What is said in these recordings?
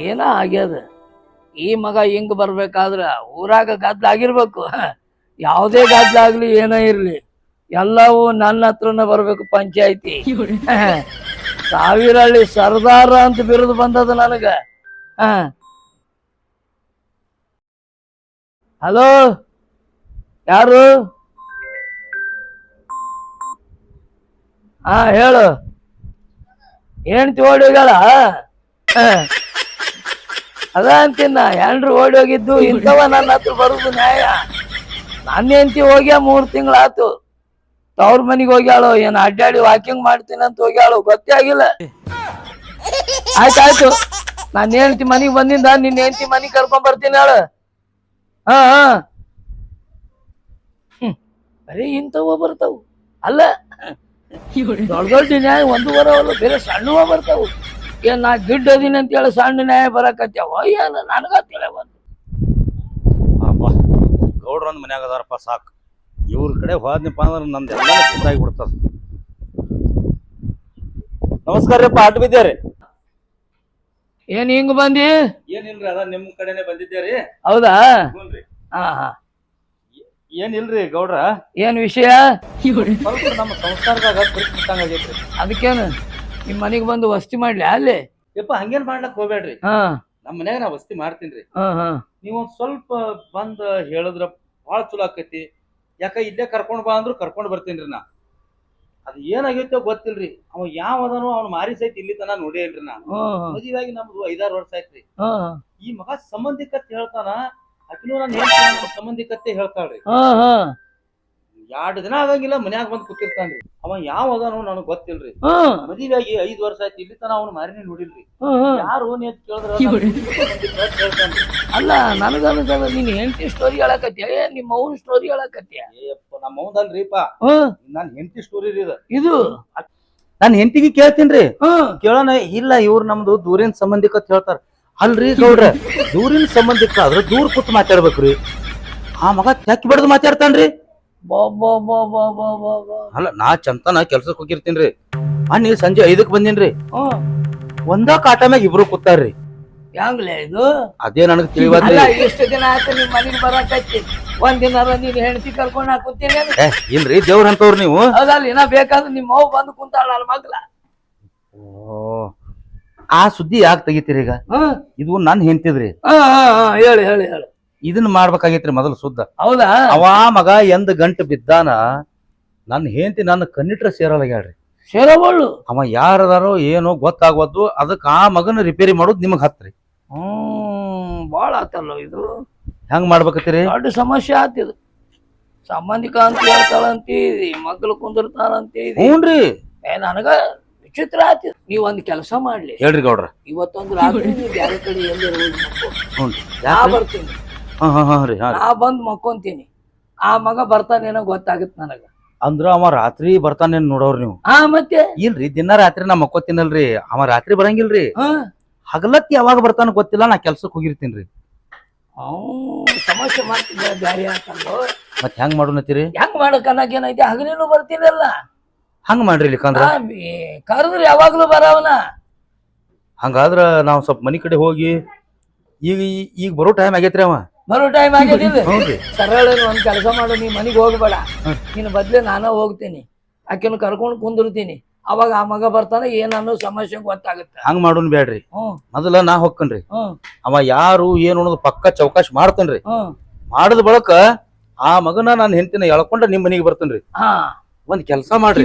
ಏನ ಆಗ್ಯದ. ಈ ಮಗ ಹಿಂಗ್ ಬರ್ಬೇಕಾದ್ರ ಊರಾಗ ಗದ್ದ ಆಗಿರ್ಬೇಕು ಯಾವುದೇ ಗದ್ದಲ ಆಗ್ಲಿ ಏನೇ ಇರ್ಲಿ. ಎಲ್ಲವೂ ನನ್ನ ಹತ್ರನ ಬರ್ಬೇಕು ಪಂಚಾಯತಿ. ಸಾವಿರಳ್ಳಿ ಸರ್ದಾರ ಅಂತ ಬಿರುದು ಬಂದದ ನನಗ. ಹಲೋ? ಯಾರು? ಹಾ, ಹೇಳು. ಏನ್ ಹ. ಅದ ಅಂತೀನ ಹೆಂಡ್ರು ಓಡಿ ಹೋಗಿದ್ದು, ಇಂಥವ ನನ್ನ ಹತ್ರ ಬರುದು ನ್ಯಾಯ. ನನ್ನ ಹೆಂಡತಿ ಹೋಗ್ಯ, ಮೂರ್ ತಿಂಗಳಾತು. ತವ್ರ ಮನೆಗೆ ಹೋಗ್ಯಾಳು, ಏನ್ ಅಡ್ಡಾಡಿ ವಾಕಿಂಗ್ ಮಾಡ್ತೀನಿ ಅಂತ ಹೋಗ್ಯಾಳು, ಗೊತ್ತೇ ಆಗಿಲ್ಲ. ಆಯ್ತಾಯ್ತು. ನಾನು ಹೆಂಡತಿ ಮನಿಗ್ ಬಂದಿಂದ, ನಿನ್ನ ಹೆಂಡತಿ ಮನಿಗ್ ಕರ್ಕೊಂಡ್ ಬರ್ತೀನಿ ಹೇಳು. ಹಾ ಹಾ. ಬರೀ ಇಂಥವ ಬರ್ತಾವು. ಅಲ್ಲ, ದೊಡ್ಡ ದೊಡ್ಡ ನ್ಯಾಯ ಒಂದು ಬರೋವಲ್ಲ ಬೇರೆ ಸಣ್ಣವ ಬರ್ತಾವು. ಏನ್ ನಾ ಗಿಡ್ಡ ಅದೀನಿ ಅಂತ ಹೇಳಿ ಸಣ್ಣ ನ್ಯಾಯ ಬರಕತ್ಯಾವ ಏನ ನನಗ ತಿಳಿ ಬಂತು. ಅಪ್ಪ ಗೌಡ್ರ ಒಂದು ಮನ್ಯಾಗ ಅದಾರಪ್ಪ ಸಾಕು. ಇವ್ರ ಕಡೆ ಹೋದ್ನಪ್ಪ ಅಂದ್ರೆ ನಂದು ಎಲ್ಲ ಸುತ್ತಾಗಿ ಬಿಡ್ತದ. ನಮಸ್ಕಾರ ರೀ ಅಡ್ಡ ಬಿದ್ದೇರಿ? ಏನ್ ಹಿಂಗ್ ಬಂದಿ? ಏನಿಲ್ರಿ ಅದ ನಿಮ್ ಕಡೆನೆ ಬಂದಿದ್ದೇರಿ? ಹೌದಾ? ಹ್ಞೂನ್ರಿ ಹಾ ಹಾ. ಏನಿಲ್ರಿ ಗೌಡ್ರ? ಏನ್ ವಿಷಯ? ಸ್ವಲ್ಪ ನಮ್ಮ ಸಂಸ್ಕಾರದಾಗ ಅದಕ್ಕೇನು? ನಿಮ್ ಮನಿಗ್ ಬಂದು ವಸ್ತಿ ಮಾಡ್ಲಿ ಅಲ್ಲಿ? ಯಪ್ಪ ಹಂಗೇನ್ ಮಾಡ್ಲಕ್ ಹೋಗ್ಬೇಡ್ರಿ. ಹಾ. ನಮ್ಮ ಮನ್ಯಾಗ ನಾ ವಸ್ತಿ ಮಾಡ್ತೀನ್ರಿ. ಹಾ ಹಾ. ನೀವ್ ಒಂದ್ ಸ್ವಲ್ಪ ಬಂದ್ ಹೇಳಿದ್ರ ಬಾಳ ಚಲೋ ಆಕೈತಿ. ಯಾಕ ಇಲ್ಲೇ ಕರ್ಕೊಂಡ್ ಬಾ ಅಂದ್ರು ಕರ್ಕೊಂಡ್ ಬರ್ತೀನ್ರಿ ನಾ. ಅದ್ ಏನಾಗೈತೋ ಗೊತ್ತಿಲ್ರಿ. ಅವ ಯಾವ ಅದನೋ ಅವ್ನ ಮಾರಿ ಸಹಿತ ಇಲ್ಲಿ ತನ ನೋಡೇ ಇಲ್ರಿ ನಾ. ಮದುವೆಯಾಗಿ ನಮ್ದು ಐದಾರು ವರ್ಷ ಆಯ್ತ್ರಿ. ಈ ಮಗ ಸಂಬಂಧಿಕತ್ತೆ ಹೇಳ್ತಾನ ಅಕಿನೂ ನಾನು ಸಂಬಂಧಿಕತ್ತೆ ಸಂಬಂಧಿಕತೆ ಹೇಳ್ತಾಳ್ರಿ ಎರಡು ದಿನ ಆಗಂಗಿಲ್ಲ ಮನ್ಯಾಗ ಬಂದ್ ಕೂತಿರ್ತಾನ್ರಿ. ಅವ ಯಾವ ಅದನೋ ನನಗ್ ಗೊತ್ತಿಲ್ರಿ. ಮದುವೆಯಾಗಿ ಐದ್ ವರ್ಷ ಆಯ್ತು ಇಲ್ಲಿ ತನ ಅವ್ನ ಮಾರಿನೇ ನೋಡಿಲ್ರಿ. ಯಾರು ಅಂತ ಕೇಳಿದ್ರ ಹೇಳ್ತಾನ್ರಿ ಅಲ್ಲ ನನಗ ನೀನ್ ಹೆಂಡತಿ ಸ್ಟೋರಿ ಹೇಳಕತ್ಯ? ಏ ನಿಮ್ಮ ಅವ್ನ ಸ್ಟೋರಿ ಹೇಳಕತ್ಯ? ಏಯಪ್ಪ ನಮ್ಮ ಮೌದಲ್ರಿಪ್ಪ ನನ್ ಹೆಂಡತಿ ಸ್ಟೋರಿ ರೀ ಇದು. ಇದು? ನಾನ್ ಹೆಂಡತಿಗೆ ಕೇಳ್ತೀನ್ರಿ. ಕೇಳೋಣ ಇಲ್ಲ ಇವ್ರು ನಮ್ದು ದೂರಿನ ಸಂಬಂಧಿಕತ್ ಹೇಳ್ತಾರ. ಅಲ್ರಿ ಗೌಡ್ರ ದೂರಿನ ಸಂಬಂಧಿಕ ಆದ್ರೆ ದೂರ ಕೂತ್ ಮಾತಾಡ್ಬೇಕ್ರಿ. ಆ ಮಗ ತೆಕ್ಕಿ ಬಡ್ದು ಮಾತಾಡ್ತಾನ್ರಿ. ಬಾ ಬಾ ಬಾ ಬಾ ಬಾ ಬಾ ಬಾ. ಅಲ್ಲ ನಾ ಚಂತನ ಕೆಲ್ಸಕ್ಕೆ ಹೋಗಿರ್ತೀನ್ರಿ. ಅನ್ನಿ ಸಂಜೆ ಐದಕ್ಕೆ ಬಂದಿನ್ರಿ. ಹ್ಮ್ ಒಂದ ಕಾಟ ಮ್ಯಾಗ ಇಬ್ರು ಕೂತಾರ್ರಿ. ಹೆಂಗ್ಲೆ ಇದು? ಅದೇ ನನಗ್ ತಿಳಿವಾದ್ರಿ ಅಲ್ಲ ಇಷ್ಟು ದಿನ ಆಯ್ತು ನಿಮ್ ಮನೆಗೆ ಬರಕತ್ತಿ. ಒಂದ್ ದಿನ ನೀನ್ ಹೆಂಡತಿ ಕರ್ಕೊಂಡ್ ಹಾಕುತ್ತೀನಿ ಏ ಇಲ್ರಿ ದೇವ್ರ ಅಂತವ್ರು ನೀವು. ಹೌದಲ್ಲ ಇನ್ನ ಬೇಕಾದ್ರೆ ನಿಮ್ಮ ಅವ್ವ ಬಂದು ಕುಂತಾಳ ನನ್ನ ಮಗ್ಲ. ಓ ಆ ಸುದ್ದಿ ಯಾಕೆ ತೆಗಿತೀರಿ ಈಗ? ಹ್ಮ್ ಇದು ನನ್ನ ಹೆಂತಿದ್ರಿ ಹಾ ಹಾ ಹಾ ಹೇಳಿ ಹೇಳಿ ಹೇಳಿ. ಇದನ್ನ ಮಾಡ್ಬೇಕಾಗೈತ್ರಿ ಮೊದಲು ಸುದ್ದ. ಹೌದಾ? ಅವ ಮಗ ಎಂದ ಗಂಟು ಬಿದ್ದಾನ ನನ್ನ ಹೆಂಡತಿ ನನ್ನ ಕಣ್ಣಿಟ್ರ ಹೇಳ್ರಿ ಸೇರಬಳ್ಳು ಅವ ಯಾರದಾರೋ ಏನೋ ಗೊತ್ತಾಗೋದು ಅದಕ್ಕೆ ಆ ಮಗನ ರಿಪೇರಿ ಮಾಡೋದು ನಿಮಗೆ ಹತ್ರಿ. ಹ್ಮ್ ಬಾಳ ಆತಲ್ಲ ಇದು. ಹೆಂಗ್ ಮಾಡ್ಬೇಕತ್ತೀರಿ? ದೊಡ್ಡ ಸಮಸ್ಯೆ ಆತಿದು. ಸಂಬಂಧಿಕ ಅಂತ ಹೇಳ್ತಾಳಂತಿ ಮಗ್ಳು ಕುಂದಿರ್ತಾರಂತೀದಿ ಹ್ಞೂನ್ರಿ ಏ ನನಗ ವಿಚಿತ್ರ ಆತಿದ್. ನೀವ್ ಒಂದ್ ಕೆಲಸ ಮಾಡ್ಲಿ. ಹೇಳ್ರಿ ಗೌಡ್ರ. ಇವತ್ತೊಂದು ರಾತ್ರಿ ನೀವ್ ಬ್ಯಾರೆ ಕಡೆ ಎಲ್ಲಿ ಹೋಗಿ ನಾ ಬರ್ತೀನಿ. ಹಾ ಹಾ ಹಾ ರೀ ಹಾ ರೀ. ನಾ ಬಂದ್ ಮಕ್ಕೊಂತೀನಿ. ಆ ಮಗ ಬರ್ತಾನೇನೋ ಗೊತ್ತಾಗತ್ ನನಗ. ಅಂದ್ರ ಅವ ರಾತ್ರಿ ಬರ್ತಾನೇನ್ ನೋಡೋರ್ ನೀವು? ಹಾ ಮತ್ತೆ? ಇಲ್ರಿ ದಿನ ರಾತ್ರಿ ನಾ ಮಕ್ಕೋತೀನಲ್ರಿ. ಅವ ರಾತ್ರಿ ಬರಂಗಿಲ್ರಿ. ಹಾ. ಹಗಲತ್ತಿ ಯಾವಾಗ ಬರ್ತಾನ ಗೊತ್ತಿಲ್ಲ ನಾ ಕೆಲ್ಸಕ್ಕೆ ಹೋಗಿರ್ತೀನಿ ಅವ್ನ್ ಸಮಸ್ಯೆ ಮಾಡ್ತಿದ್ದ ಬ್ಯಾರಿ ಮತ್ ಹೆಂಗ್ ಮಾಡೋಣತ್ತೀರಿ ಹೆಂಗ್ ಮಾಡಕ್ ಅನ್ನಕ್ ಏನೈತಿ? ಹಗಲಿನೂ ಬರ್ತೀನಲ್ಲ. ಹಂಗ್ ಮಾಡ್ರಿ ಇಲ್ಲಿಕಂದ್ರ ಆ, ಕರೆದ್ರೆ ಯಾವಾಗ್ಲೂ ಬರವನ. ಹಂಗಾದ್ರ ನಾವ್ ಸ್ವಲ್ಪ ಮನಿ ಕಡೆ ಹೋಗಿ ಈಗ ಈಗ ಬರೋ ಟೈಮ್ ಆಗೈತ್ರಿ ಅವ. ಬರೋ ಟೈಮ್ ಹ್ಞೂನ್ರಿ ಸರಳ ಒಂದ್ ಕೆಲಸ ಮಾಡು ನೀ ಮನಿಗ್ ಹೋಗ್ಬೇಡ. ನಿನ್ನ ಬದ್ಲೆ ನಾನ ಹೋಗ್ತೀನಿ. ಆಕೆನ ಕರ್ಕೊಂಡ್ ಕುಂದಿರ್ತೀನಿ. ಅವಾಗ ಆ ಮಗ ಬರ್ತಾನೆ ಏನ್ ಅನ್ನೋ ಸಮಸ್ಯೆ ಗೊತ್ತಾಗುತ್ತೆ. ಹಂಗ ಮಾಡೋನ್ ಬೇಡ್ರಿ ಹ್ಮ್ ಮೊದಲ ನಾ ಹೊಕ್ಕನ್ರಿ. ಹ್ಮ್ ಅವ ಯಾರು ಏನು ಅನ್ನೋದು ಪಕ್ಕ ಚೌಕಾಶ್ ಮಾಡ್ತೇನ್ರಿ. ಹ್ಮ್ ಮಾಡದ ಬಳಕ ಆ ಮಗನ ನಾನು ಹೆಂಡತಿನ ಎಳ್ಕೊಂಡ ನಿಮ್ ಮನೆಗೆ ಬರ್ತೇನ್ರಿ. ಹಾ. ಒಂದ್ ಕೆಲಸ ಮಾಡ್ರಿ?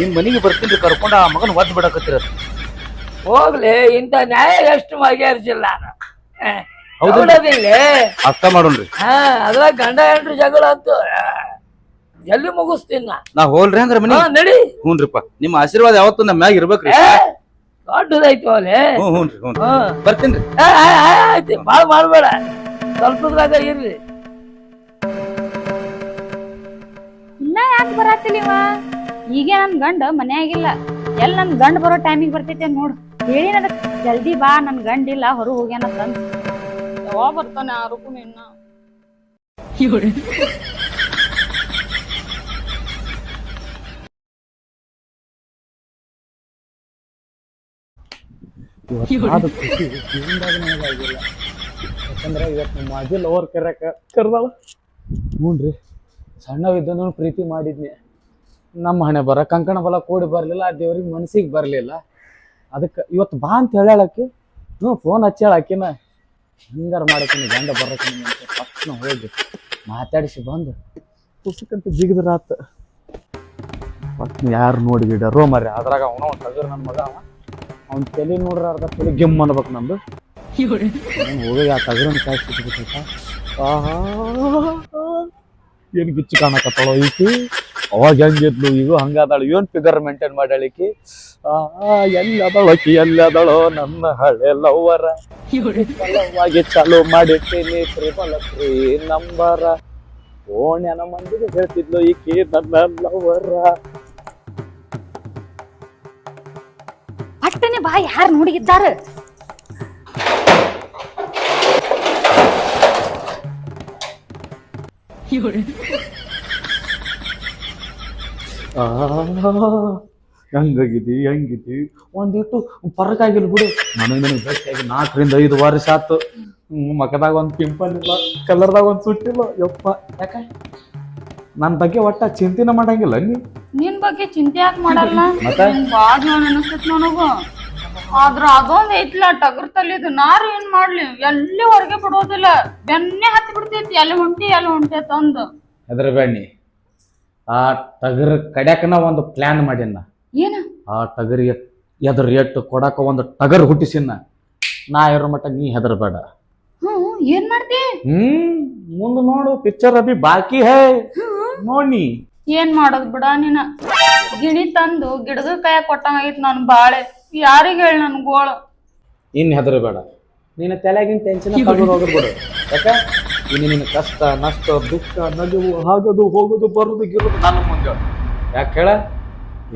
ನಿಮ್ ಮನೆಗೆ ಬರ್ತೀನಿ ಕರ್ಕೊಂಡ ಆ ಮಗನ ಒದ್ ಬಿಡಕತ್ತಿರ ಹೋಗ್ಲಿ ಇಂಥ ನ್ಯಾಯ ಎಷ್ಟು ಬಗೆಹರಿಸಿಲ್ಲ ನಾನು ಹ, ಹೌದು. ನೋಡೋದಿಲ್ಲೇ. ಅಷ್ಟ ಮಾಡೋಣ್ರಿ. ಹಾ ಅದ್ರಾಗ ಗಂಡ ಹೆಂಡ್ರಿ ಜಗಳ ಅಂತು ಎಲ್ಲಿ ಮುಗಿಸ್ತೀನಿ ನಾ ನಾ ಹೋಲ್ರಿ ಅಂದ್ರೆ ಮನಿ. ಹಾ ನಡಿ. ಹ್ಞೂನ್ರಿಪ್ಪ ನಿಮ್ಮ ಆಶೀರ್ವಾದ ಯಾವತ್ತು ನಮ್ಮ ಮ್ಯಾಗ ಇರ್ಬೇಕ್ರಿ. ಏ, ದೊಡ್ಡದಾಯ್ತು ಅಲ್ಲೇ ಹ್ಞೂ ಹ್ಞೂನ್ರಿ ಹ್ಞೂ ಹಾ. ಬರ್ತೀನ್ರಿ. ಆಯ್ತು ಭಾಳ ಮಾಡಬೇಡ. ಸ್ವಲ್ಪದ್ರಾಗ ಇರ್ಲಿ. ಇನ್ನ ಯಾಕೆ ಬರತ್ತಿಲ್ಲ ಇವ ಈಗ ನನ್ ಗಂಡ ಮನ್ಯಾಗಿಲ್ಲ. ಎಲ್ ನನ್ ಗಂಡ ಬರೋ ಟೈಮಿಗೆ ಬರ್ತೈತೆ ನೋಡು. ಹೇಳಿನ ಅದಕ್ಕೆ ಜಲ್ದಿ ಬಾ ನನ್ ಗಂಡ ಇಲ್ಲ ಹೊರಗೆ ಹೋಗ್ಯಾನ ತಂದ್ ಯಾವಾಗ ಬರ್ತಾನೆ ಆರೋಪು ನಿನ್ನ ಇವತ್ತು ಖುಷಿ? ಜೀವನದಾಗ ನನಗಾಗಿಲ್ಲ ಯಾಕಂದ್ರೆ ಇವತ್ತು ನಮ್ಮ ಅಜ್ಜಿ ಲವರ್ ಕರ್ಯಾಕ ಕರ್ದಾಳ. ಹ್ಞೂ ರೀ ಸಣ್ಣವಿದ್ದನು ಪ್ರೀತಿ ಮಾಡಿದ್ನಿ. ನಮ್ಮ ಹಣೆ ಬರ ಕಂಕಣ ಬಲ ಕೂಡಿ ಬರಲಿಲ್ಲ ಆ ದೇವ್ರಿಗೆ ಮನಸ್ಸಿಗೆ ಬರಲಿಲ್ಲ. ಅದಕ್ಕೆ ಇವತ್ತು ಬಾ ಅಂತ ಹೇಳಾಳಕ್ಕೆ ಹ್ಞೂ ಫೋನ್ ಹಚ್ಚಾಳ ಆಕಿನ ಹಿಂಗಾರ ಮಾಡಕ್ಕೆ ಗಂಡ ಬರೋಕೆ ಫಸ್ಟ್ ಹೋಗಿ ಮಾತಾಡಿಸಿ ಬಂದು ಪುಸ್ತಕಂತ ಜಿಗಿದ್ರಾತ ಫಸ್ಟ್ ಯಾರು ನೋಡಿ ಬಿಡರೋ ಮರ್ರಿ ಅದ್ರಾಗ ಅವನ ಒಂದು ತಗರ್ ನನ್ನ ಮಗ ಅವ. ಅವ್ನ ತಲೆ ನೋಡ್ರ ಅರ್ಧ ತಲೆ ಗೆಮ್ ಅನ್ಬೇಕು ನಂದು. ಹೋಗಿ ಆ ಕಾಯಿ ಕುಟುಬಿಟ್ಟ ಆಹಾ. ಏನು ಗಿಚ್ಚು ಕಾಣಕತ್ತಾಳೋ ಈಕಿ? ಅವಾಗ ಹೆಂಗಿದ್ಲು ಈಗ ಹಂಗಾದಾಳು. ಏನ್ ಫಿಗರ್ ಮೇಂಟೈನ್ ಮಾಡ್ಯಾಳಿಕಿ ಆ ಎಲ್ಲಿ ಅದಾಳಕಿ ಎಲ್ಲಿ ಅದಾಳೋ ನನ್ನ ಹಳೆ ಲವ್ವರ. ಸಲುವಾಗಿ ಚಾಲು ಮಾಡಿರ್ತೀನಿ ತ್ರಿಬಲ ತ್ರೀ ನಂಬರ. ಓಣ್ಯನ ಮಂದಿಗೆ ಹೇಳ್ತಿದ್ಲು ಈಕಿ ನನ್ನ ಲವ್ವರ. ಅಷ್ಟನೇ ಬಾ ಯಾರು ನೋಡಿಗಿದ್ದಾರ ಆ, ಒಂದ್ ಹೆಂಗಿದಿ ಒಂದಿಟ್ಟು ಪರಕಾಗಿಲ್ಲ ಬಿಡು. ನನಗೆ ನನಗೆ ಭೇಟಿಯಾಗಿ ನಾಲ್ಕರಿಂದ ಐದು ವರ್ಷ ಆತು. ಹ್ಮ್, ಮಕದಾಗ ಒಂದ್ ಪಿಂಪಲ್ ಇಲ್ಲ ಕಲರ್ದಾಗ ಒಂದ್ ಸುಟ್ಟಿಲ್ಲ ಯಪ್ಪ ಯಾಕ? ನನ್ನ ಬಗ್ಗೆ ಒಟ್ಟ ಚಿಂತೆನ ಮಾಡಂಗಿಲ್ಲ ನೀ? ನಿನ್ ಬಗ್ಗೆ ಚಿಂತೆ ಯಾಕೆ ಮಾಡಲ್ಲ? ಮತ್ತೆ? ಬಾಳ ಜನ ಅನಿಸ್ತೈತ್ ನನಗೂ ಆದ್ರ ಅದೊಂದ್ ಐತ್ಲ ಟಗರ್ ತಲಿದು ನಾರು ಏನ್ ಮಾಡ್ಲಿ? ಎಲ್ಲಿ ಹೊರಗೆ ಬಿಡೋದಿಲ್ಲ. ಬೆನ್ನೆ ಹತ್ತಿ ಬಿಡ್ತೈತಿ ಎಲ್ಲಿ ಹೊಂಟಿ ಎಲ್ಲಿ ಹೊಂಟಿ ಅಂದ್ ಅದ್ರ ಬೆಣ್ಣಿ ಆ ಟಗರ್ ಕಡ್ಯಾಕನ ಒಂದು ಪ್ಲಾನ್ ಮಾಡಿನ ಏನ? ಆ ಟಗರಿಗೆ ಎದ್ರ ಎಟ್ಟು ಕೊಡಕ ಒಂದು ಟಗರ್ ಹುಟ್ಟಿಸಿನ ನಾ ಇರೋ ಮಟ್ಟ ನೀ ಹೆದ್ರಬೇಡ. ಹ್ಮ್ ಏನ್ ಮಾಡ್ತಿ? ಹ್ಮ್ ಮುಂದೆ ನೋಡು ಪಿಕ್ಚರ್ ಅಭಿ ಬಾಕಿ ಹೇ. ನೋಡಿ ಏನ್ ಮಾಡೋದ್ ಬಿಡ ನೀನ. ಗಿಣಿ ತಂದು ಗಿಡದ ಕೈ ಕೊಟ್ಟಂಗೈತ್ ನಾನು ಬಾಳೆ. ಯಾರಿಗ ಹೇಳ ನನ್ ಗೋಳು? ಇನ್ ಹೆದರಬೇಡ. ನಿನ್ನ ತಲೆಗಿನ ಟೆನ್ಷನ್ ತಗೊಂಡು ಹೋಗ್ಬಿಡು ಯಾಕ? ಇನ್ನು ನಿನ್ನ ಕಷ್ಟ ನಷ್ಟ ದುಃಖ ನಗುವು ಆಗದು ಹೋಗೋದು ಬರೋದು ಗಿರೋದು ನನ್ನ ಮುಂದೆ. ಯಾಕೆ ಹೇಳ?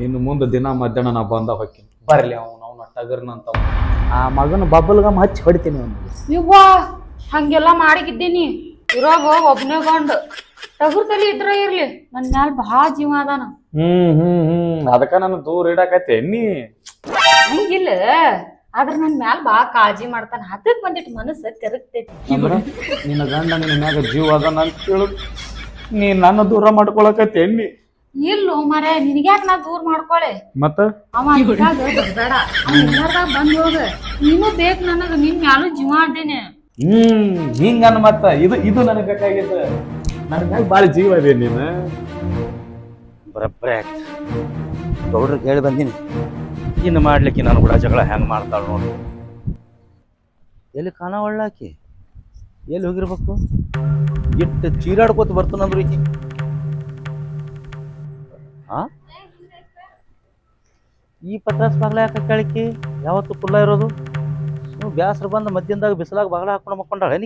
ಇನ್ನು ಮುಂದೆ ದಿನ ಮಧ್ಯಾಹ್ನ ನಾ ಬಂದ ಹೊಕ್ಕಿನಿ ಬರಲಿ ಅವನು ಅವನ ಟಗರ್ನಂತ ಆ ಮಗನ ಬಬ್ಬಲ್ಗಮ್ ಹಚ್ಚಿ ಹೊಡಿತೀನಿ ಅವನಿಗೆ. ಇವ್ವ ಹಂಗೆಲ್ಲಾ ಮಾಡಿಗಿದ್ದೀನಿ. ಇರೋಗ ಒಬ್ನೇ ಗಂಡ. ಟಗರ್ ತಲೆ ಇದ್ರ ಇರ್ಲಿ. ನನ್ ಮ್ಯಾಲ ಬಹಳ ಜೀವ ಅದಾನ. ಹ್ಮ್ ಹ್ಮ್ ಹ್ಮ್. ಅದಕ್ಕ ನಾನು ದೂರ ಇಡಾಕತ್ತೆ ನೀ ಹಂಗಿಲ್ಲ. ಆದ್ರ ನನ್ ಮ್ಯಾಲ ಬಾ ಕಾಳಜಿ ಮಾಡ್ತಾನ. ಹತ್ತಕ್ ಬಂದಿಟ್ಟು ಮನಸ್ಸ ತಿರುಗ್ತೈತಿ ಅಂದ್ರ ನಿನ್ನ ಗಂಡ ನಿನ್ನ ಮ್ಯಾಗ ಜೀವ ಅದಾನ ಅಂತ ಹೇಳು. ನೀ ನನ್ನ ದೂರ ಮಾಡ್ಕೊಳಕತ್ತೆ ನೀ ಇಲ್ಲೋ ಮರೆ ನಿನಗ್ಯಾಕ ನಾ ದೂರ ಮಾಡ್ಕೊಳೆ? ಮತ್ತ? ಅವ ಬೇಡ ಬರ್ಬೇಡ ಅವ ಎಲ್ಲಾರ್ದಾಗ ಬಂದ್ ಹೋಗ. ನೀನು ಬೇಕು ನನಗ ನಿನ್ ಮ್ಯಾಲೂ ಜೀವ ಆಡ್ದೇನೆ ಹ್ಮ್ ಹಿಂಗನ್ ಮತ್ತ. ಇದು ಇದು ನನಗೆ ಬೇಕಾಗಿದ್ದ. ನನ್ನ ಮ್ಯಾಗ ಭಾಳ ಜೀವ ಇದೆ ನೀನು. ಬರಬ್ಬರೇ ಆಯ್ತು. ಗೌಡ್ರಿಗೆ ಹೇಳಿ ಬಂದೀನಿ. ಇನ್ನು ಮಾಡ್ಲಿಕ್ಕೆ ನಾನು ಕೂಡ ಜಗಳ ಹೆಂಗೆ ಮಾಡ್ತಾಳೆ ನೋಡು. ಎಲ್ಲಿ ಕಾಣ ಒಳ್ಳಾಕಿ? ಎಲ್ಲಿ ಹೋಗಿರ್ಬೇಕು? ಇಟ್ಟು ಚೀರಾಡ್ಕೋತ ಬರ್ತಾನಂದ್ರು ಈಕಿ. ಆ? ಈ ಪತ್ರಾಸ್ ಬಾಗ್ಲ ಯಾಕೆ ಕೇಳಿಕಿ? ಯಾವತ್ತು ಕುಲ್ಲ ಇರೋದು? ಬ್ಯಾಸರ ಬಂದು ಮಧ್ಯಾಹ್ನದಾಗ ಬಿಸಿಲಾಗ ಬಾಗ್ಲ ಹಾಕೊಂಡು ಮಕ್ಕೊಂಡಾಳೆ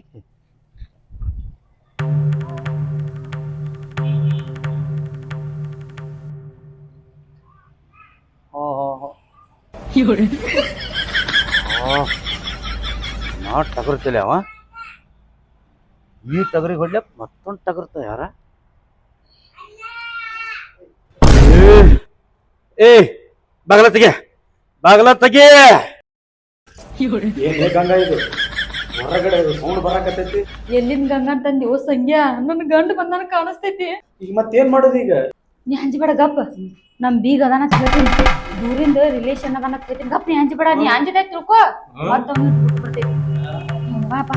ನಾ ಟಗರ್ತಿಲ್ಲ ಅವ. ಈ ಟಗರಿಗೆ ಹೊಡ್ಲೆ ಮತ್ತೊಂದು ಟಗರ್ತ ಯಾರ? ಏ ಬಾಗಲ ತೆಗೆ ಬಾಗಲ ತೆಗೆ. ಏನ್ ಗಂಗ ಇದು? ಹೊರಗಡೆ ಸೌಂಡ್ ಬರಾಕತ್ತೈತಿ? ಎಲ್ಲಿಂದ ಗಂಗಾ ಅಂತಂದಿ? ಓ ಸಂಗ್ಯಾ ನನ್ ಗಂಡ ಬಂದನ ಕಾಣಿಸ್ತೈತಿ. ಈಗ ಮತ್ತೇನ್ ಮಾಡೋದು ಈಗ? ನೀ ಹಂಚಬೇಡ ಗಪ್ಪ. ನಮ್ ಬೀಗ ಅದಾನ ಅಂತ ಹೇಳ್ತೀನಿ ದೂರಿಂದ ರಿಲೇಷನ್ ಅದನ್ನ ಅಂತ ಗಪ್ನಿ ಗಪ್ ನೀ ಅಂಜದೆ ತಿಳ್ಕೊ. ಮತ್ತ ಬರ್ತೈತಿ ಹ್ಮ್, ಬಾ ಬಾ.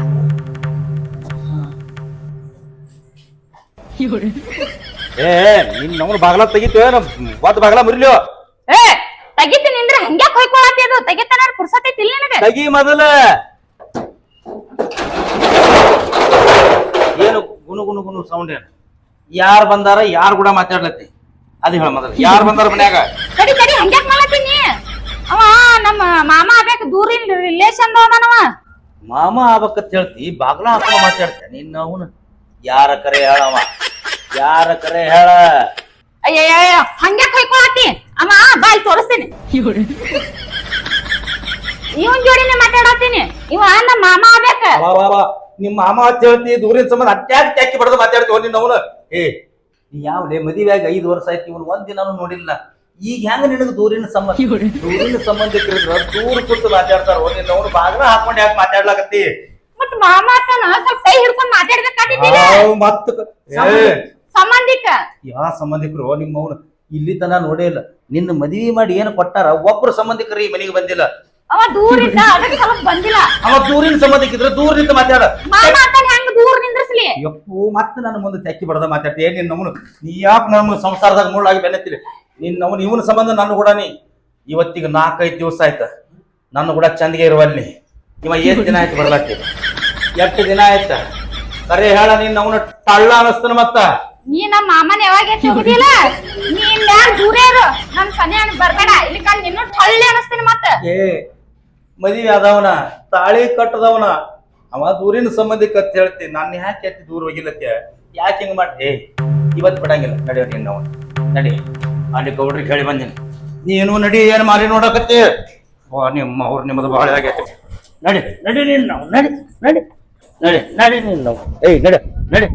ಏ ನಿನ್ನ ನಮ್ಮ ಬಾಗಲ ತೆಗಿತು ಏನು ಒದ್ದು ಬಾಗಲ ಮುರಿಲ್ಯೋ? ಏ ತೆಗಿತೀನಿ ಅಂದ್ರೆ ಹಂಗ್ಯಾಕ್ ಕೊಯ್ಕೊಳತಿ ಅದು? ತೆಗಿತಾನ ಪುರ್ಸತೈತಿ ಇಲ್ಲ ನನಗೆ? ತೆಗಿ ಮೊದಲ. ಏನು ಗುನು ಗುನು ಗುನು ಸೌಂಡ್ ಏನು? ಯಾರು ಬಂದಾರ ಯಾರು ಕೂಡ ಮಾತಾಡ್ಲತ್ತಿ? ಅದು ಹೇಳ ಮೊದಲು. ಯಾರು ಬಂದಾರ ಮನ್ಯಾಗ? ಕಡಿ ತಡಿ ಹಂಗ್ಯಾಕ್ ಮಾಡತ್ತೀನಿ ಅವ ನಮ್ಮ ಮಾಮ ಆಗ್ಬೇಕ ದೂರಿನ ರಿಲೇಷನ್ ಅದಾನವ ಮಾಮ ಆಗ್ಬೇಕಂತ ಹೇಳ್ತಿ ಬಾಗ್ಲ ಹಾಕೊಂಡು ಮಾತಾಡ್ತೇನೆ ನಿನ್ನ ಅವನು. ಯಾರ ಕರೆ ಹೇಳವ ಯಾರ ಕರೆ ಹೇಳ? ಅಯ್ಯಯ್ಯ ಹಂಗ್ಯಾಕ್ ಹೊಯ್ಕೊಳತಿ ಅವ ಬಾಯ್ ತೋರಿಸ್ತೀನಿ. ಇವನ್ ಜೋಡಿನೇ ಮಾತಾಡತ್ತೀನಿ. ಇವ ನಮ್ಮ ಮಾಮ ಆಗ್ಬೇಕ. ಬಾ ಬಾ ಬಾ. ನಿಮ್ಮ ಮಾಮ ಅಂತ ಹೇಳ್ತಿ ದೂರಿನ ಸಂಬಂಧ ಅಟ್ಯಾಕ್ ಟ್ಯಾಕಿ ಬಡದು ಮಾತಾಡ್ತೀವಿ ನಿನ್ನ ಅವನು. ಏ ನೀ ಯಾವಲೇ ಮದುವೆಯಾಗಿ ಐದು ವರ್ಷ ಆಯ್ತು ಇವನು ಒಂದ್ ದಿನಾನು ನೋಡಿಲ್ಲ. ಈಗ ಹೆಂಗ ನಿನಗ ದೂರಿನ ಸಂಬಂಧ? ದೂರಿನ ಸಂಬಂಧಿಕರಿದ್ರ ದೂರ ಕೂತು ಮಾತಾಡ್ತಾರ. ನಿನ್ನ ಅವ್ನು ಬಾಗ್ಲ ಹಾಕೊಂಡ್ ಯಾಕೆ ಮಾತಾಡ್ಲಾಕತ್ತಿ? ಮತ್ ಮಾಮಾತನ ಸ್ವಲ್ಪ ಕೈ ಹಿಡ್ಕೊಂಡ್ ಮಾತಾಡ್ಬೇಕಾಗಿದ್ದಿಲ್ಲ? ಆವ್ ಮತ್ತ್ ಸಂಬಂಧಿಕ? ಯಾ ಸಂಬಂಧಿಕರು ನಿಮ್ಮ ಅವ್ನು ಇಲ್ಲಿ ತನ ನೋಡೇ ಇಲ್ಲ. ನಿನ್ನ ಮದ್ವಿ ಮಾಡಿ ಏನು ಕೊಟ್ಟಾರ? ಒಬ್ರು ಸಂಬಂಧಿಕರು ಈ ಮನೆಗೆ ಬಂದಿಲ್ಲ. ಅವ ದೂರ ಇದ್ದ ಅದಕ್ಕೆ ಸ್ವಲ್ಪ ಬಂದಿಲ್ಲ. ಅವ ದೂರಿನ ಸಂಬಂಧಿಕಿದ್ರೆ ದೂರ ನಿಂತ ಮಾತಾಡ. ಮಾಮ ನಿಂದ್ರಸ್ಲಿ ಯಪ್ಪು ಮತ್ತೆ ನನ್ನ ಮುಂದೆ ತೆಕ್ಕಿ ಬಡದ ಮಾತಾಡ್ತಿ. ಏನ್ ನಿನ್ನ ನಮ್ಮನು ನೀ ಯಾಕೆ ನಮ್ಮ ಸಂಸಾರದಾಗ ಮುಳ್ಳಾಗಿ ಬೆನ್ನತ್ತಿರಿ? ನಿನ್ನ ಅವನು ಇವನ ಸಂಬಂಧ ನನ್ನ ಕೂಡ ನೀ. ಇವತ್ತಿಗೆ ನಾಲ್ಕೈದು ದಿವಸ ಆಯ್ತ. ನನ್ನ ಕೂಡ ಚಂದಗೆ ಇರುವಲ್ಲಿ ಇವ ಏನ್ ದಿನ ಆಯ್ತು ಬರ್ಲತ್ತಿ ಎಷ್ಟು ದಿನ ಆಯ್ತ? ಕರೆ ಹೇಳ ನೀನ್ ಅವನ ಟಳ್ಳ ಅನಸ್ತನ ಮತ್ತ? ನೀ ನಮ್ಮ ಮಾಮನ ಯಾವಾಗ ಎತ್ತಿ ಹೋಗುದಿಲ್ಲ? ನೀನ್ ಯಾರು ದೂರ ಇರು? ನಮ್ ಸನಿ ಹಣ್ಣು ಬರ್ಬೇಡ. ಇಲ್ಲಿ ಕಂಡ್ ನಿನ್ನೂ ಟಳ್ಳಿ ಅನಸ್ತೀನಿ ಮತ್ತ. ಏ ಮದುವೆ ಆದವನ ತಾಳಿ ಕಟ್ಟದವನ ಅವ ದೂರಿನ ಸಂಬಂಧಿಕ ಅಂತ ಹೇಳ್ತಿ ನಾನು ಯಾಕೆ ಎತ್ತಿ ದೂರ ಹೋಗಿಲ್ಲತ್ತೆ ಯಾಕೆ ಹಿಂಗೆ ಮಾಡಿ? ಏ ಇವತ್ತು ಬಿಡಂಗಿಲ್ಲ ನಡೆಯೋ ನಿನ್ನ ಅವನು ನಡಿ ಅಲ್ಲಿ ಗೌಡ್ರಿಗೆ ಹೇಳಿ ಬಂದೀನಿ. ನೀನು ನಡಿ ಏನು ಮಾರಿ ನೋಡಕತ್ತೆ? ಓ ನಿಮ್ಮ ಅವ್ರು ನಿಮ್ಮದು ಬಹಳ ಆಗೈತೆ ನಡಿ ನಡಿ ನೀನು ನಾವು ನಡಿ ನಡಿ. ನಡಿ ನಡಿ ನೀನು ನಾವು. ಏಯ್ ನಡಿ ನಡಿ.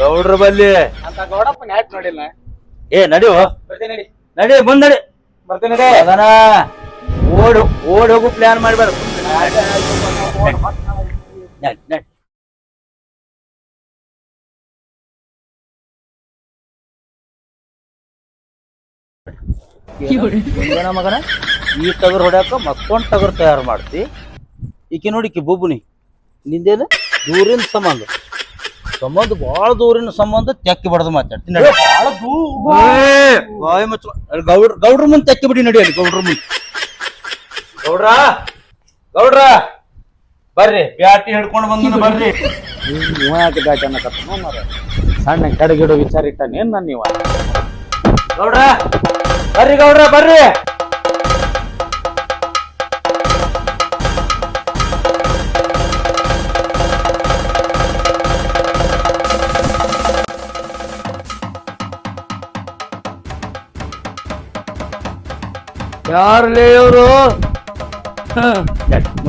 ಗೌಡ್ರ ಬಲ್ಲಿ. ಅಂತ ಗೌಡಪ್ಪನ ಯಾಕೆ ನೋಡಿಲ್ಲ? ಏ ನಡಿ. ನಡಿ ಬಂದ್ ನಡಿ. ಬರ್ತೀನಿ ಓಡು ಓಡ್ ಹೋಗು ಪ್ಲಾನ್ ನಡಿ. ಮಗನ? ಈ ತಗರ್ ಹೊಡ್ಯಾಕ ಮತ್ತೊಂದ್ ಟಗರ್ ತಯಾರು ಮಾಡ್ತಿ. ಈಕೆ ನೋಡಿಕಿ ಬುಬ್ಬುನಿ ನಿಂದೇನು? ದೂರಿನ ಸಂಬಂಧ. ಸಂಬಂಧ ಬಹಳ ದೂರಿನ ಸಂಬಂಧ ತೆಕ್ಕಿ ಬಡದು ಮಾತಾಡ್ತೀನಿ ನಡಿ. ಬಾಯಿ ಮುಚ್ಚ. ಗೌಡ್ರ ಗೌಡ್ರ ಮುಂದೆ ತೆಕ್ಕಿ ಬಿಡಿ ನಡಿ ಅಲ್ಲಿ ಗೌಡ್ರ ಮುಂದೆ. ಗೌಡ್ರ? ಗೌಡ್ರ? ಬರ್ರಿ. ಬ್ಯಾಟಿ ಹಿಡ್ಕೊಂಡು ಬಂದ ಬರ್ರಿ. ಯಾಕೆ ಬ್ಯಾಟ್ ಅನ್ನಕತ್ತ ಮಾರ ಸಣ್ಣ ಕಡೆಗಿಡೋ ವಿಚಾರ ಇಟ್ಟಾನೇನ್ ನಾನು ನೀವ? ಗೌಡ್ರ? ಬರ್ರಿ ಗೌಡ್ರ ಬರ್ರಿ. ಯಾರ್ಲೇ ಇವ್ರು?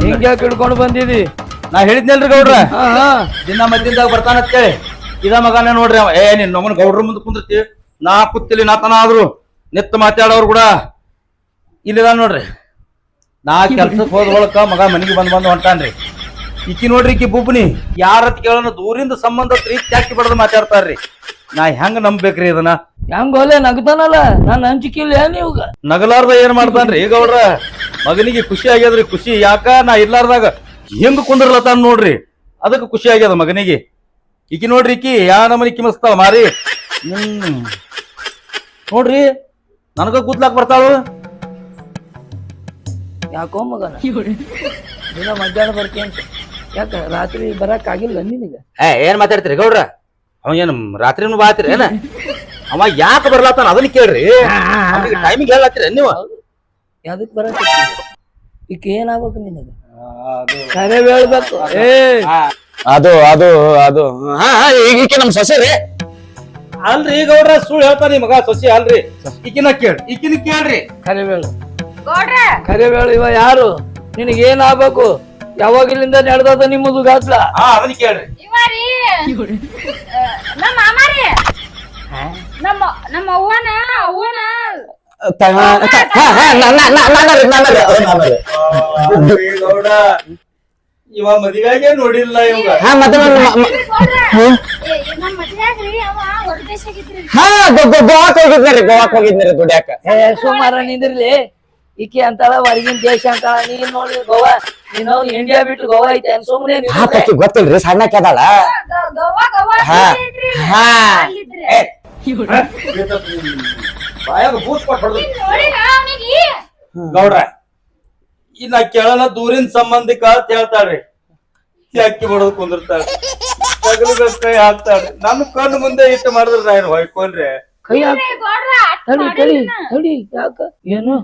ಹಿಂಗ್ ಯಾಕೆ ಹಿಡ್ಕೊಂಡು ಬಂದಿದಿ. ನಾ ಹೇಳಿದ್ನಲ್ರಿ ಗೌಡ್ರ? ದಿನ ಮದ್ದಿಂದಾಗ ಬರ್ತಾನ ಅಂತೇಳಿ ಇದ ಮಗನೇ ನೋಡ್ರಿ ಅವ. ಏ ನಿನ್ ನಮ್ಮನ್ ಗೌಡ್ರ ಮುಂದೆ ಕುಂದಿರ್ತಿ? ನಾ ಕುತ್ತಿಲಿ ನಾತನ ಆದ್ರು. ನಿತ್ತ ಮಾತಾಡೋರು ಕೂಡ ಇಲ್ಲಿದ ನೋಡ್ರಿ. ನಾ ಕೆಲ್ಸಕ್ಕೆ ಹೋದ ಮಗ ಮನೆಗೆ ಬಂದ್ ಬಂದ್ ಹೊಂಟಾನ್ರಿ. ಈಕಿ ನೋಡ್ರಿ ಈಕಿ ಬುಬ್ನಿ ಯಾರತ್ ಕೇಳೋಣ ದೂರಿಂದ ಸಂಬಂಧ ಹಾಕಿ ಬಡದ್ ಮಾತಾಡ್ತಾರ್ರಿ. ನಾ ಹೆಂಗ್ ನಂಬ್ಬೇಕ್ರಿ ಇದನ್ನ? ಹೆಂಗ್ ಒಲೆ ನಗ್ತಾನಲ್ಲ ನಾನು ಹಂಚಿಕಿಲ್ಲ ಏನ್ ಇವಾಗ? ನಗಲಾರ್ದ ಏನ್ ಮಾಡ್ತಾನ್ರಿ? ಅವ್ರ ಮಗನಿಗೆ ಖುಷಿ ಆಗ್ಯದ್ರಿ ಖುಷಿ. ಯಾಕ? ನಾ ಇರ್ಲಾರ್ದಾಗ ಹೆಂಗ್ ಕುಂದಿರ್ಲತ್ತಾನ ನೋಡ್ರಿ. ಅದಕ್ಕೆ ಖುಷಿ ಆಗ್ಯದ ಮಗನಿಗೆ. ಈಕಿ ನೋಡ್ರಿ ಈಕಿ ಯಾ ನಮನಿ ಕಿಮಸ್ತಾವ ಮಾರಿ? ಹ್ಮ್. ನೋಡ್ರಿ ನನಗ ಕೂದ್ಲಾಕ್ ಬರ್ತಾವ ಯಾಕೋ ಮಗನ? ದಿನ ಮಧ್ಯಾಹ್ನ ಬರ್ತೀನಿ ಯಾಕ ರಾತ್ರಿ ಬರಕ್ ಆಗಿಲ್ಲ ನಿನಗೆ? ಏ ಏನ್ ಮಾತಾಡ್ತೀರಿ ಗೌಡ್ರ? ಅವ ಏನು ರಾತ್ರಿನು ಬಾತ್ರಿ ಏನ? ಅವ ಯಾಕೆ ಬರ್ಲಾತಾನ ಅದನ್ನ ಕೇಳ್ರಿ. ಟೈಮಿಗೆ ಹೇಳತ್ತೀರಿ ನೀವು? ಯಾವ್ದಕ್ ಬರಕ್ ಈಗ ಏನಾಗ್ಬೇಕು ನಿನಗೆ? ಕರೆ ಹೇಳ್ಬೇಕು. ಏ. ಅದು ಅದು ಅದು. ಹಾ ಹಾ, ಈಗ ಈಕೆ ನಮ್ ಸೊಸೆ ರೀ. ಅಲ್ರಿ ಗೌಡ್ರ ಸುಳ್ಳು ಹೇಳ್ತಾರ ನಿಮಗ ಸೊಸಿ ಅಲ್ರಿ. ಈಕಿನ ಕೇಳ್ರಿ ಈಕಿನ ಕೇಳ್ರಿ. ಕರೆ ಹೇಳು. ಗೌಡ್ರ! ಕರೆ ಹೇಳು ಇವ ಯಾರು? ನಿನಗೆ ಏನಾಗ್ಬೇಕು? ಯಾವಾಗಿಲಿಂದ ನಡೆದದ ನಿಮ್ಮದು ಗಾತ್ಲ ಹಾ ಅದನ್ನ ಕೇಳ್ರಿ. ಇವಾರಿ ನಮ್ಮ ಮಾಮಾರಿ ನಮ್ಮ ನಮ್ಮ ಅವ್ವನ ಅವ್ವನ. ಗೌಡ ಇವ ನೋಡಿಲ್ಲ ಇವಾಗ. ಹಾ ಮತ್ತೆ ಹಾ? ಗೋವಾಕ್ ಹೋಗಿದ್ನರಿ ಗೋವಾಕ್ ಹೋಗಿದ್ನರಿ ದುಡ್ಯಾಕ. ಸುಮಾರ ನಿಂದಿರ್ಲಿ. ಈಕೆ ಅಂತಾಳ ಹೊರಗಿನ ದೇಶ ಅಂತಾಳ. ನೀನ್ ನೋಡಿ ಗೋವಾ. ನೀನು ಇಂಡಿಯಾ ಬಿಟ್ಟು ಗೋವಾ ಐತೆ ಸುಮ್ಮನೆ ಗೊತ್ತಿಲ್ರಿ ಸಣ್ಣ ಗವ್ವ ಹಾ. ಹಾ. ಬಾಯಾಗ ಬೂಸ್ ಗೌಡ್ರ ಇನ್ನ ಕೇಳನ ದೂರಿನ ಸಂಬಂಧಿಕ ಅಂತ ಹೇಳ್ತಾಳ್ರಿ. ಅಕ್ಕಿ ಬಡದ್ ಕುಂದಿರ್ತಾಳ ಕೈ ಹಾಕ್ತಾಳ್ರಿ. ನನ್ನ ಕಣ್ಣು ಮುಂದೆ ಇಟ್ಟು ಮಾಡಿದ್ರ ಹೊಯ್ಕೊಂಡ್ರೆ. ಕೈ ಹಾಕ ತಡಿ ತಡಿ. ತಡಿ ಯಾಕ? ಏನು?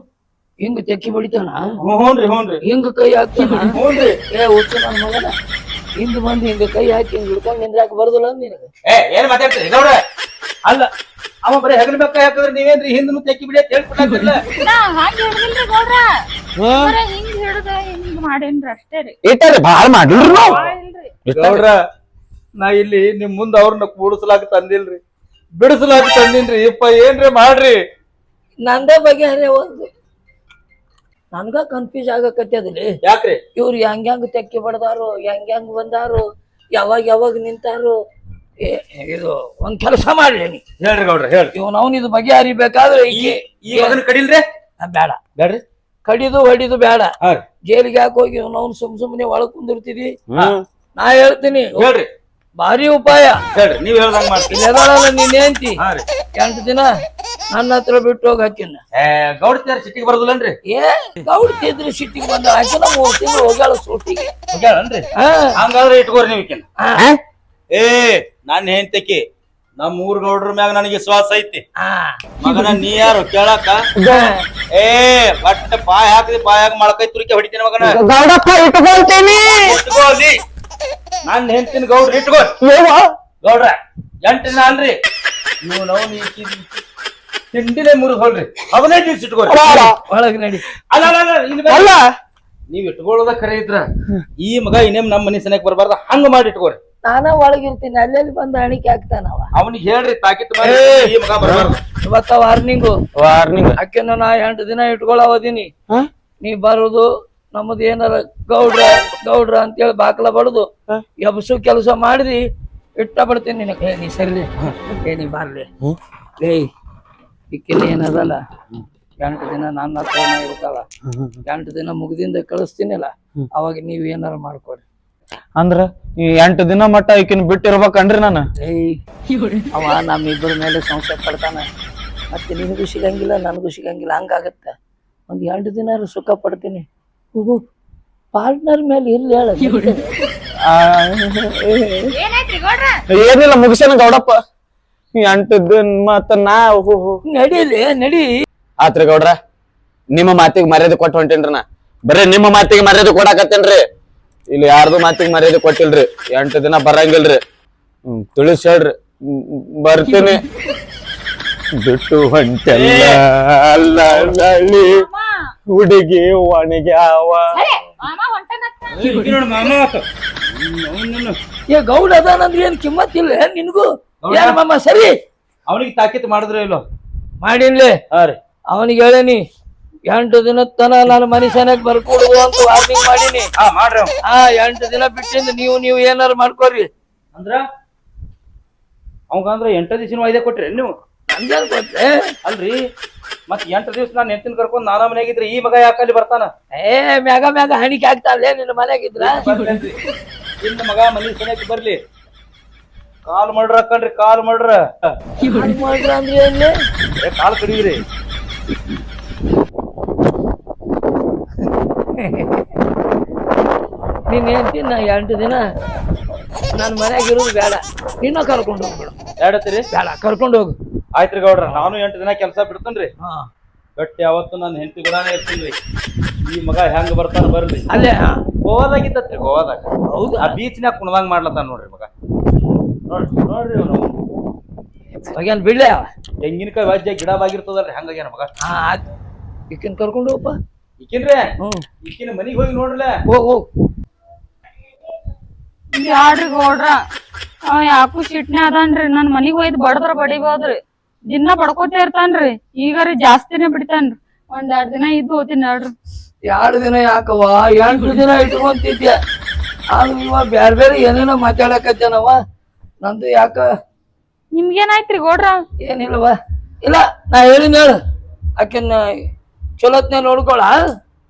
ಹಿಂಗ್ ತೆಕ್ಕಿ ಬಡಿತಾನ? ಹ್ಞೂನ್ರಿ ಹ್ಞೂನ್ರಿ ಹಿಂಗ ಕೈ ಹಾಕ್ತಾನ ಹ್ಞೂನ್ರಿ ಏ ಹುಚ್ಚು ನನ್ನ ಮಗನ ಹಿಂದ್ ಬಂದು ಹಿಂಗ ಕೈ ಹಾಕಿ ಹಿಂಗ್ ಹಿಡ್ಕೊಂಡ್ ನಿಂದ್ರಾಕ ಬರ್ದಲ್ಲ ನಿನಗ? ಏ ಏನ್ ಮಾತಾಡ್ತೀರಿ ನೋಡ. ಅಲ್ಲ ಅವ ಬರೀ ಹೆಗಲ ಬೆಕ್ಕ ಹಾಕಿದ್ರೆ ನೀವೇನ್ರಿ ಹಿಂದನು ತೆಕ್ಕಿ ಬಿಡಿ ಅಂತ ಬಾಳ ನಾ ಹಂಗ್ ಹಿಡ್ದ ಹಿಂಗ್ ಮಾಡೇನ್ರಿ ಅಷ್ಟೇ ರೀ. ಇಟ್ಟರಿ ಭಾಳ ಮಾಡಿಲ್ರಿ ನಾವು ಗೌಡ್ರ ನಾ ಇಲ್ಲಿ ನಿಮ್ ಮುಂದ ಅವ್ರನ್ನ ಕೂಡಿಸ್ಲಾಕ ತಂದಿಲ್ರಿ. ಬಿಡಿಸ್ಲಾಕ ತಂದಿನ್ರಿ. ಇಪ್ಪ ಏನ್ರಿ ಮಾಡ್ರಿ? ನಂದೇ ಬಗೆಹರಿ ಒಂದು ನನ್ಗ ಕನ್ಫ್ಯೂಸ್ ಆಗಕತ್ತದ್ರಿ ಯಾಕ್ರಿ? ಇವ್ರು ಹೆಂಗ್ ಹೆಂಗ್ ತೆಕ್ಕಿ ಬಡ್ದಾರು ಹೆಂಗ್ ಹೆಂಗ್ ಬಂದಾರು ಯಾವಾಗ ಯಾವಾಗ ನಿಂತಾರು ಏ, ಇದು ಒಂದ್ ಕೆಲಸ ಮಾಡ್ಲಿ ನೀ. ಹೇಳ್ರಿ ಗೌಡ್ರ ಹೇಳ್ರಿ. ಇವನ್ ಅವ್ನ ಇದು ಬಗೆಹರಿಬೇಕಾದ್ರೆ ಈ ಈ ಮಗನ ಕಡಿಲ್ರಿ? ಬೇಡ. ಬೇಡ್ರಿ? ಕಡಿದು ಹೊಡಿದು ಬೇಡ. ಹಾ ರೀ. ಜೈಲಿಗೆ ಯಾಕೆ ಹೋಗಿ ಇವ್ನ ಅವ್ನು ಸುಮ್ ಸುಮ್ಮನೆ ಒಳಗ್ ಕುಂದಿರ್ತೀವಿ ನಾ ಹೇಳ್ತೀನಿ. ಹೇಳ್ರಿ. ಭಾರಿ ಉಪಾಯ. ಹೇಳ್ರಿ ನೀವ್ ಹೇಳ್ದಂಗ್ ಮಾಡ್ತೀನಿ ಇಲ್ಲದಾಳಲ್ಲ ನಿನ್ನೆ ಹಾ ರೀ. ಎಂಟು ದಿನ? ನನ್ನ ಹತ್ರ ಬಿಟ್ಟು ಹೋಗಿ ಹಾಕಿನ ಏ ಗೌಡ್ತಿಯಾರ ಸಿಟ್ಟಿಗೆ ಬರೋದಿಲ್ಲನ್ರಿ? ಏ ಗೌಡ್ತಿದ್ರು ಸಿಟ್ಟಿಗೆ ಬಂದ ಹಾಕಿನ ಮೂರ್ ತಿಂಗಳು ಹೋಗ್ಯಾಳ ಸೂಟಿಗೆ. ಹೋಗ್ಯಾಳನ್ರಿ? ಹಂಗಾದ್ರೆ ಇಟ್ಕೋರಿ ನೀವು ಈಕಿನ ಏ ನಾನ್ ಹೆಂಡ್ತಕಿ ನಮ್ಮ ಊರ್ ಗೌಡ್ರ ಮ್ಯಾಗ ನನಗೆ ವಿಶ್ವಾಸ ಐತಿ. ಮಗನ ನೀ ಯಾರು ಕೇಳಾಕ ಏ ಬಟ್ ಬಾಯ್ ಹಾಕಿ ಬಾಯಾಗ ಮೊಳಕೈ ತುರಿಕೆ ಹೊಡಿತೀನಿ ಮಗನ. ಗೌಡಪ್ಪ ಇಟ್ಕೊಳ್ತೀನಿ. ಇಟ್ಕೋ ನನ್ನ ನಾನ್ ಹೆಂಡ್ತಿನ ಗೌಡ್ರ ಇಟ್ಕೋ ಗೌಡ್ರ ಎಂಟಿನ ಅಲ್ರಿ ನೀವು ನಾವು ನೀ ತಿಂಡಿನೇ ಮುರಿದ್ ಹೋಲ್ರಿ. ಹದಿನೈದು ದಿವ್ಸ ಇಟ್ಕೊಳ್ರಿ. ಒಳಗ್ ನಡಿ. ಅಲ್ಲ ಅಲ್ಲ ಅಲ್ಲ ಇಲ್ಲಿ ಬರ್ರಿ. ಅಲ್ಲ. ನೀವ್ ಇಟ್ಕೊಳ್ಳೋದ ಖರೆ ಇದ್ರ. ಈ ಮಗ ಇನ್ನೇಮ್ ನಮ್ಮ ಮನೆ ಸನಕ್ ಬರಬಾರ್ದ ಹಂಗ ಮಾಡಿ ಇಟ್ಕೋರಿ. ನಾನ ಒಳಗಿರ್ತೀನಿ ಅಲ್ಲೆಲ್ಲಿ ಬಂದು ಅಣಿಕೆ ಹಾಕ್ತಾನವ. ಅವನಿಗೆ ಹೇಳ್ರಿ ತಾಕಿತ್ ಮಾಡಿ ಈ ಮಗ ಬರಬಾರ್ದು. ಇವತ್ತ ವಾರ್ನಿಂಗು ವಾರ್ನಿಂಗ್ ಅಕ್ಕಿನ ನಾ ಎಂಟು ದಿನ ಇಟ್ಕೊಳ್ಳವದೀನಿ ನೀ ಬರುದು ನಮ್ಮದು ಏನಾರ ಗೌಡ್ರ ಗೌಡ್ರ ಅಂತೇಳಿ ಬಾಕ್ಲ ಬಡದು ಎಬ್ಸು ಕೆಲಸ ಮಾಡಿದಿ ಇಟ್ಟ ಬಿಡ್ತೀನಿ ನಿನಗೆ. ಏ ನೀ ಸರಿಲಿ ಏ ನೀ ಬರ್ಲಿ. ಏಯ್ ಇಕ್ಕಿನ ಏನದಲ್ಲ? ಎಂಟು ದಿನ ನನ್ನ ಹತ್ರನೇ ಇರ್ತಾಳ ಎಂಟು ದಿನ ಮುಗ್ದಿಂದ ಕಳಿಸ್ತೀನಿಲ್ಲ ಅವಾಗ ನೀವ್ ಏನಾರ ಮಾಡ್ಕೊಡಿ. ಅಂದ್ರ ಈ ಎಂಟು ದಿನ ಮಟ್ಟ ಈಕಿನ ಬಿಟ್ಟಿರ್ಬೇಕನ್ರಿ ನಾನು? ಏಯ್ ಅವ ನಮ್ಮಿಬ್ಬರ ಮೇಲೆ ಸಂಶಯ ಪಡ್ತಾನ. ಮತ್ತೆ ನಿನಗೂ ಸಿಗಂಗಿಲ್ಲ ನನಗೂ ಸಿಗಂಗಿಲ್ಲ ಹಂಗಾಗತ್ತೆ. ಒಂದ್ ಎಂಟು ದಿನ ಸುಖ ಪಡ್ತೀನಿ. ಹೋಗು ಪಾರ್ಟ್ನರ್ ಮೇಲೆ ಇರ್ಲಿ ಹೇಳ. ಏನಿಲ್ಲ ಮುಗಿಸ್ಯಾನ ಗೌಡಪ್ಪ. ಎಂಟು ದಿನ ಮತ್ತ ನಾ. ನಡೀಲಿ ನಡಿ. ಆತ್ರಿ ಗೌಡ್ರ ನಿಮ್ಮ ಮಾತಿಗೆ ಮರ್ಯಾದೆ ಕೊಟ್ಟು ಹೊಂಟೇನ್ರಿ ನಾ. ಬರೀ ನಿಮ್ಮ ಮಾತಿಗೆ ಮರ್ಯಾದೆ ಕೊಡಾಕತ್ತೇನ್ರಿ. ಇಲ್ಲಿ ಯಾರ್ದು ಮಾತಿಗೆ ಮರ್ಯಾದೆ ಕೊಟ್ಟಿಲ್ರಿ. ಎಂಟು ದಿನ ಬರಂಗಿಲ್ರಿ. ಹ್ಮ್ ತಿಳಿಸ್ ಹೇಳ್ರಿ. ಬರ್ತೀನಿ. ಬಿಟ್ಟು ಹೊಂಟೆಲ್ಲ ಅಲ್ಲ ನಳ್ಳಿ ಹುಡುಗಿ ಒಣಗ್ಯಾವ. ಅವ್ನನ್ನ. ಏ ಗೌಡ ಅದಾನಂದ್ರೆ ಏನ್ ಕಿಮ್ಮತ್ ಇಲ್ಲ ನಿನಗೂ? ಏನ್ ಮಾಮ ಸರಿ. ಅವನಿಗೆ ತಾಕೀತ್ ಮಾಡಿದ್ರೆ ಇಲ್ಲೋ? ಮಾಡಿನ್ಲೆ. ಹಾ ರೀ. ಅವನಿಗೆ ಹೇಳೇನಿ ಎಂಟು ದಿನ ತನ ನಾನು ಮನುಷ್ಯನಾಗ ಬರ್ಕೊಡುದು ಅಂತ ವಾರ್ನಿಂಗ್ ಮಾಡೀನಿ. ಹಾ ಮಾಡ್ರಿ. ಆ ಎಂಟು ದಿನ ಬಿಟ್ಟಿಂದ ನೀವು ನೀವು ಏನಾರ ಮಾಡ್ಕೊರಿ. ಅಂದ್ರ? ಅವಂಗಂದ್ರ ಎಂಟ ದಿವಸ ವಾಯ್ದೆ ಕೊಟ್ರಿ ನೀವು? ಗೊತ್ತೇ? ಅಲ್ರಿ. ಮತ್ ಎಂಟು ದಿವ್ಸ ನಾನು ಕರ್ಕೊಂಡು ಕರ್ಕೊಂಡ್ ನಾನಾ ಮನೆಯಾಗಿದ್ರೆ ಈ ಮಗ ಯಾಕಲ್ಲಿ ಬರ್ತಾನ? ಏ ಮ್ಯಾಗ ಮ್ಯಾಗ ಹಣಿಕೆ ಆಗ್ತಾರಲ್ಲೇ ನಿನ್ನ ಮನೆಯಾಗಿದ್ರ ನಿನ್ನ ಮಗ ಮನೆ ಸನಿಯಕ್ಕೆ ಬರ್ಲಿ. ಕಾಲ್ ಮಾಡ್ರ ಕಣ್ರಿ ಕಾಲ್ ಮಾಡ್ರ. ಮಾಡ್ರ ಅಂದ್ರೆ ಏನ್ಲೆ ಏ, ಕಾಲ್ ಕಡಿದ್ರಿ ನೀನ್ ಹೇಳ್ತೀನಿ ನಾ ಎಂಟು ದಿನ ನನ್ನ ಮನ್ಯಾಗ ಇರೋದು ಬೇಡ. ನಿನ್ನ ಕರ್ಕೊಂಡು ಹೋಗ್ಬೇಡ. ಎರಡತ್ತೀರಿ ಬೇಡ ಕರ್ಕೊಂಡು ಹೋಗು. ಆಯ್ತ್ರಿ ಗೌಡ್ರ ನಾನು ಎಂಟು ದಿನ ಕೆಲಸ ಬಿಡ್ತೇನ್ರಿ. ಹಾ. ಗಟ್ಟಿ ಅವತ್ತು ನನ್ನ ಹೆಂಡತಿ ಗುಣಾನೇ ಇರ್ತೀನಿ ಈ ಮಗ ಹೆಂಗ್ ಬರ್ತಾನ ಬರ್ಲಿ ಅಲ್ಲೇ ಗೋವಾದಾಗಿದ್ದತ್ರಿ ಗೋವಾದಾಗ ಹೌದು? ಆ ಬೀಚ್ನ್ಯಾಗ ಕುಣದಂಗ್ ಮಾಡ್ಲತ್ತಾನ ನೋಡ್ರಿ ಮಗ. ನೋಡ್ರಿ ಹೋಗ್ಯಾನ ಬಿಡ್ಲೆ? ಅವ ತೆಂಗಿನಕಾಯಿ ವಾಜ್ಯ ಗಿಡ ಬಾಗಿರ್ತದಲ್ರಿ ಹಂಗಾಗ್ಯಾನ ಮಗ. ಹಾ ಆಯ್ತು ಈಕಿನ್ ಕರ್ಕೊಂಡು ಹೋಗಪ್ಪ ಈಕಿನ್ರೆ? ಹ್ಮ್ ಈಕಿನ ಮನಿಗ್ ಹೋಗಿ ನೋಡ್ರಲ್ಲ ಹೋಗ್ ಹೋಗ್ ಹೋಡ್ರ ಗೌಡ್ರ. ಅವ ಯಾಕೂ ಸಿಟ್ನೆ ಅದಾನ್ರಿ. ನನ್ ಮನಿಗ್ ಒಯ್ದ್ ಬಡದ್ರ ಬಡಿಬೋದ್ರಿ. ದಿನ ಬಡ್ಕೋತ ಇರ್ತಾನ್ರಿ. ಈಗ ರೀ ಜಾಸ್ತಿನೇ ಬಿಡ್ತಾನ್ರಿ. ಒಂದ್ ಎರಡ್ ದಿನ ಇದ್ದು ಹೋಗ್ತೀನಿ ನೋಡ್ರಿ. ಎರಡು ದಿನ ಯಾಕವ್ವ? ಎಂಟು ದಿನ ಇಟ್ಕೊಂತಿದ್ಯಾ? ಆದ್ರೂ ಇವ ಬ್ಯಾರೆ ಬೇರೆ ಏನೇನೋ ಮಾತಾಡಕತ್ತೇನವ ನಂದು ಯಾಕ? ನಿಮ್ಗೇನಾಯ್ತ್ರಿ ಗೌಡ್ರ? ಏನಿಲ್ಲವ ಇಲ್ಲ ನಾ ಹೇಳಿನ ಹೇಳು. ಆಕಿನ ಚಲೋತ್ನೇ ನೋಡ್ಕೊಳ.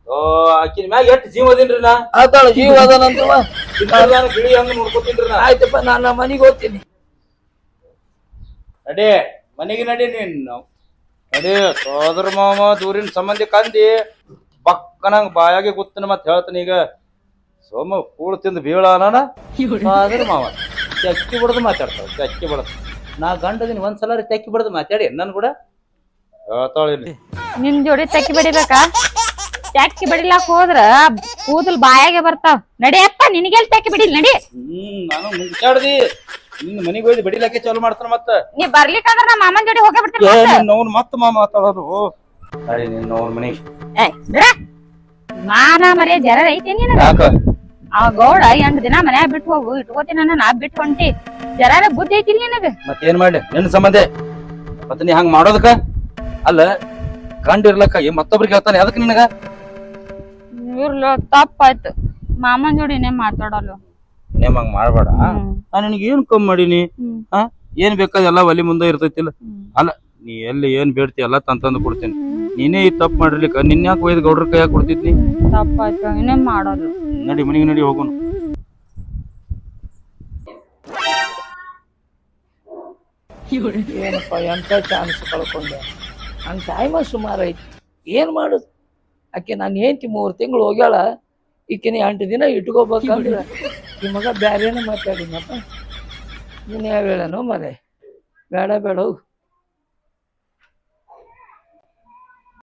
ಓ ಆಕಿನ ಮ್ಯಾಗ ಎಷ್ಟ್ ಜೀವ ಅದೇನ್ರಿ ನಾ? ಆತಾಳ ಜೀವ ಅದನಂತವ ಚಿಕ್ಕದಾನ ಗಿಳಿ ಹಂಗ ನೋಡ್ಕೊತೀನ್ರಿ ನಾ? ಆಯ್ತಪ್ಪ ನಾನು ಮನೆಗೆ ಹೋಗ್ತೀನಿ. ನಡಿ ಮನೆಗೆ ನಡಿ ನೀನು. ನಡಿ ಸೋದರ ಮಾಮ ದೂರಿನ ಸಂಬಂಧಿ ಕಂದಿ. ಬಕ್ಕನಂಗ್ ಬಾಯಾಗೆ ಗೊತ್ತಿನ ಮತ್ ಹೇಳ್ತೀನಿ ಈಗ. ಸೋಮ ಕೂಳು ತಿಂದು ಬೀಳ ಅನಾನ ಸೋದರ ಮಾವ. ತೆಕ್ಕಿ ಬಿಡದು ಮಾತಾಡ್ತಾವ ಚಕ್ಕಿ ಬಿಡದು. ನಾ ಗಂಡದಿನ ಒಂದ್ಸಲ ಚಕ್ಕಿ ಬಿಡದು ಮಾತಾಡಿ ನನ್ ಕೂಡ ಹೇಳ್ತಾಳ ನಿನ್ ಜೋಡಿ ತಕ್ಕಿ ಬಡಿಬೇಕಾ? ತಕ್ಕಿ ಬಡಿಲಾಕ್ ಹೋದ್ರ ಕೂದಲ್ ಬಾಯಾಗೆ ಬರ್ತಾವ್. ನಡಿಯಪ್ಪ ನಿನಗೆಲ್ ತಕ್ಕಿ ಬಡಿಲ್ ನಡಿ. ಹ್ಮ್ ನಾನು ಮುಂಚಾಡ್ದಿ. ನಿನ್ನ ಮನೆಗೆ ಹೋಗಿ ಬಡಿಲಾಕೆ ಚಾಲು ಮಾಡ್ತಾನ ಮತ್ತ. ನೀ ಬರ್ಲಿಕ್ಕಂದ್ರ ನಮ್ಮ ಮಾಮನ್ ಜೋಡಿ ಹೋಗೇ ಬಿಡ್ತೀನಿ ಏ ಮತ್ತೆ. ನಿನ್ನವ್ನ್ ಮತ್ತ ಮಾ ಮಾತಾಡೋದು. ಸರಿ ನಿನ್ನ ಅವ್ರ ಬಿಡ. ಮಾನ ಮರ್ಯಾದೆ ಜರ ಐತಿ ನೀನು? ಯಾಕ? ಆ ಗೌಡ ಎಂಟ್ ದಿನ ಮನ್ಯಾಗ ಬಿಟ್ಟು ಹೋಗು ಇಟ್ಕೋತೀನಿ ನಾ ಬಿಟ್ಟು ಹೊಂಟಿ. ಜರಾರ ಬುದ್ಧಿ ಐತಿ ನಿನಗ? ಮತ್ತೇನ್ ಮಾಡಿ ನಿನ್ನ ಸಂಬಂಧ. ಮತ್ತೆ ನೀ ಹಂಗ ಮಾಡೋದಕ್ಕ? ಅಲ್ಲ ಕಂಡಿರ್ಲಕ್ಕ ಏ ಮತ್ತೊಬ್ರಿಗೆ ಹೇಳ್ತಾನೆ ಅದಕ್ಕೆ ನಿನಗ? ಇರ್ಲ ತಪ್ಪಾಯ್ತು. ಮಾಮನ್ ಜೋಡಿ ಜೋಡಿನೇ ಮಾತಾಡಲ್ಲ. ನೇಮ್ ಹಂಗ ಮಾಡ್ಬೇಡ. ನಾ ನಿನಗೆ ಏನ್ ಕಮ್ಮಿ ಮಾಡೀನಿ. ಹಾ ಏನ್ ಬೇಕಾದ ಎಲ್ಲ ಒಲಿ ಮುಂದೆ ಇರ್ತೈತಿಲ್ಲ. ಅಲ್ಲ ನೀ ಎಲ್ಲಿ ಏನ್ ಬೇಡ್ತಿ ಎಲ್ಲ ತಂತಂದು ಕೊಡ್ತೀನಿ. ನೀನೇ ಈ ತಪ್ಪು ಮಾಡಿರ್ಲಿಕ್ಕ ನಿನ್ಯಾಕ ಒಯ್ದು ಗೌಡ್ರ ಕೈಯಾಗ ಕೊಡ್ತಿದ್ನಿ? ತಪ್ಪಾಯ್ತು ಇನ್ನೇನ್ ಮಾಡಲ್ಲ. ನಡಿ, ಮನೆಗೆ ನಡಿ ಹೋಗೋಣ. ಏನಪ್ಪ, ಎಂತ ಚಾನ್ಸ್ ಕಳ್ಕೊಂಡೆ? ಹಂಗೆ ಟೈಮ ಸುಮಾರು ಐತಿ ಏನು ಮಾಡುದು? ಆಕೆ ನಾನು ಹೆಂಡತಿ ಮೂರು ತಿಂಗಳು ಹೋಗ್ಯಾಳ. ಈಕಿನ ಎಂಟು ದಿನ ಇಟ್ಕೋಬೇಕಂದ್ರೆ ಈ ಮಗ ಮಾತಾಡಿ ಮಾತಾಡಿನಪ್ಪ ನೀನು ಯಾವ ಹೇಳನೋ ಮರೆ? ಬೇಡ ಬೇಡ